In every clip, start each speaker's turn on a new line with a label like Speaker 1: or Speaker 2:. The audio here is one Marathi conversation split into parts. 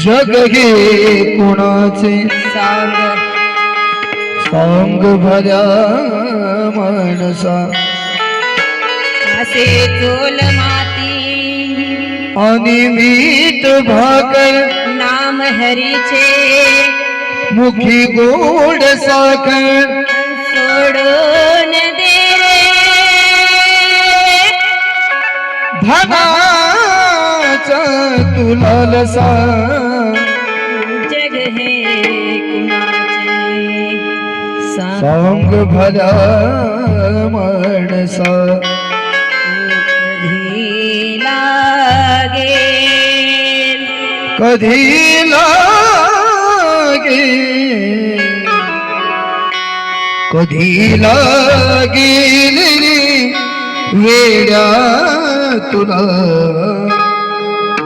Speaker 1: जग हे कुणाचे
Speaker 2: सांग
Speaker 1: सांग भल्या माणसा.
Speaker 2: असे चोल माती.
Speaker 1: आणि मीठ भाकर.
Speaker 2: नाम हरीचे.
Speaker 1: मुखी गोड साखर.
Speaker 2: सोडून दे रे.
Speaker 1: तुला लसा
Speaker 2: जग हे सांग
Speaker 1: भल्या माणसा.
Speaker 2: कधी लागेल
Speaker 1: कधी लागे? कधी लागेल वेड्या तुला?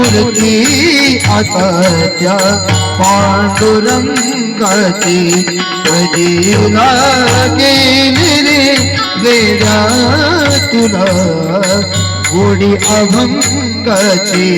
Speaker 1: मूर्ती आता त्या पांडुरंगाची कधी लागेल रे वेड्या तुला गोडी अभंगाची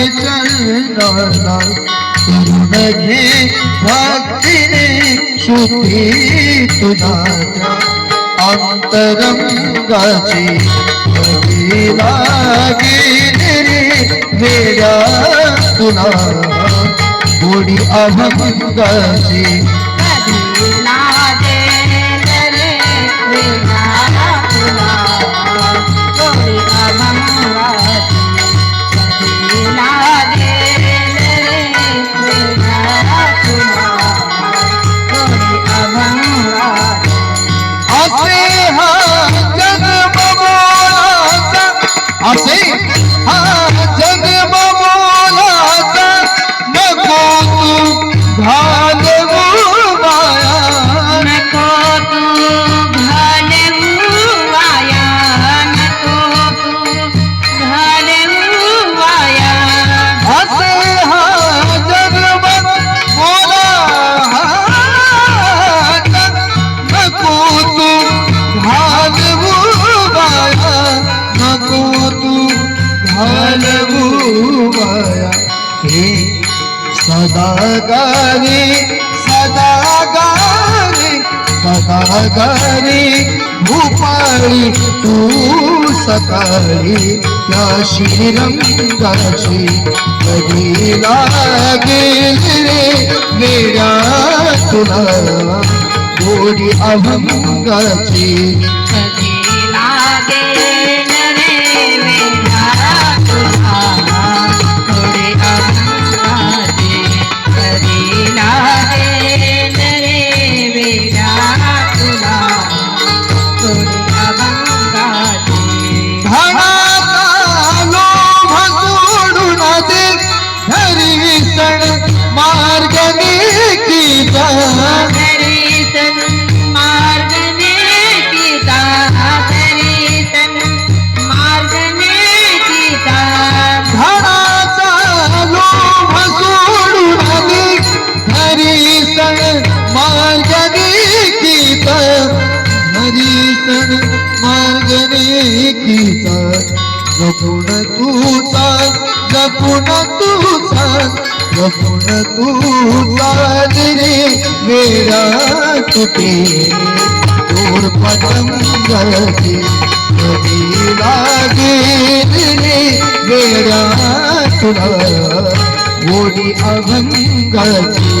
Speaker 1: लाग चरणाला करुण घे भक्तीने शुद्धी तुझ्या अंतरंगाची कधी लागेल रे वेड्या तुला गोडी अभंगाची
Speaker 2: कधी
Speaker 1: हे सदा गारी सदा गारी सदा गारी भूपाळी तू सकाळी त्या श्रीरंगाची कधी लागेल रे वेड्या तुला? गोडी अभंगाची
Speaker 2: कधी लागेल
Speaker 1: जपून तुझा जपून तुझा जपून तुझा रे वेळा तुटे दूर पतंगती कधी लागे रे वेळा तुला. गोडी अभंगाची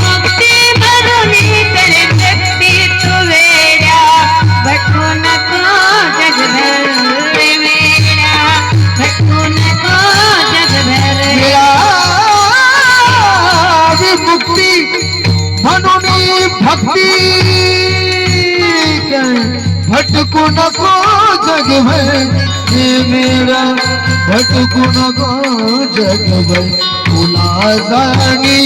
Speaker 1: भक्ति भटकू
Speaker 2: न को जग भे मेरा भटकू
Speaker 1: न को जग है गुलादानी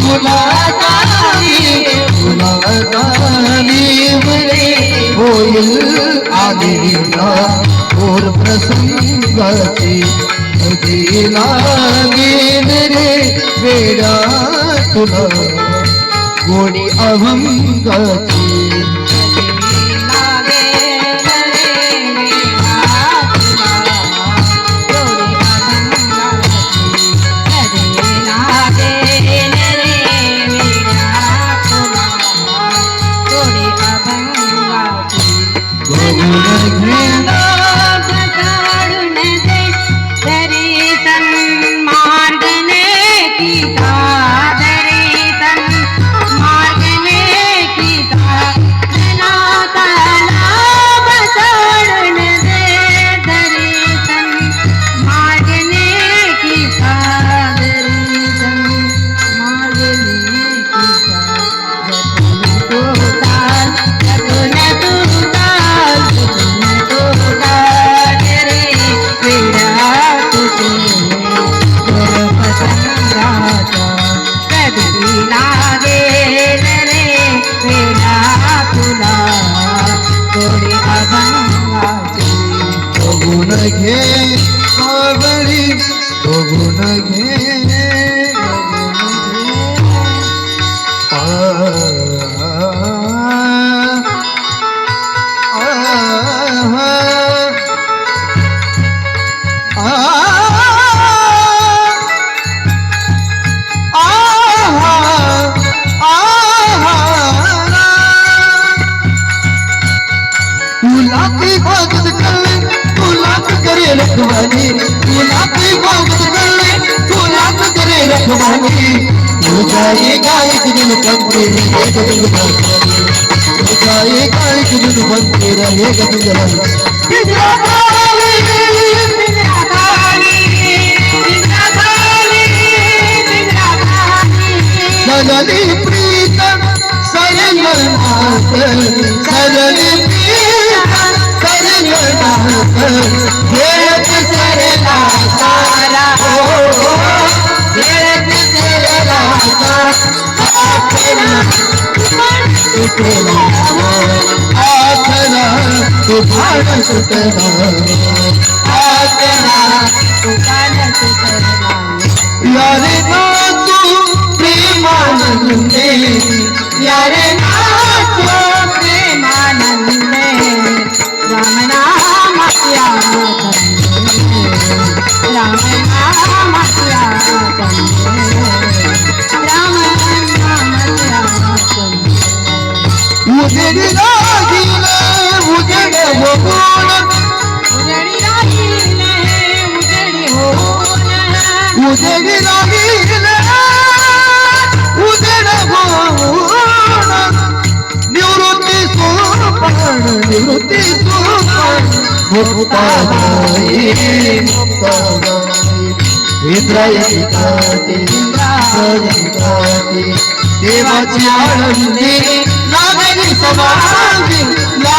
Speaker 1: गुलादानी गुलादानी मेरे कोयल आदिना और प्रसंगची लगे मेरे बेड़ा तुला। ঘোরে অহম গতি गुलाबी भगत कर गुलाब करे रखवानी गुलाबी भगत कर गुलाब करे रखवानी हो जाएगा एक दिन कम रहेगा दिल हो जाएगा एक दिन
Speaker 2: बन के रहेगा दिल
Speaker 1: सरली प्रीत सरल सरली यारे ना तू प्रेमानंदे यारे ना तू ఇంద్రయతి దేవచ్యాళి నాగని సమాధి నా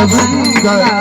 Speaker 1: अभंगाची तुला गोडी अभंगाची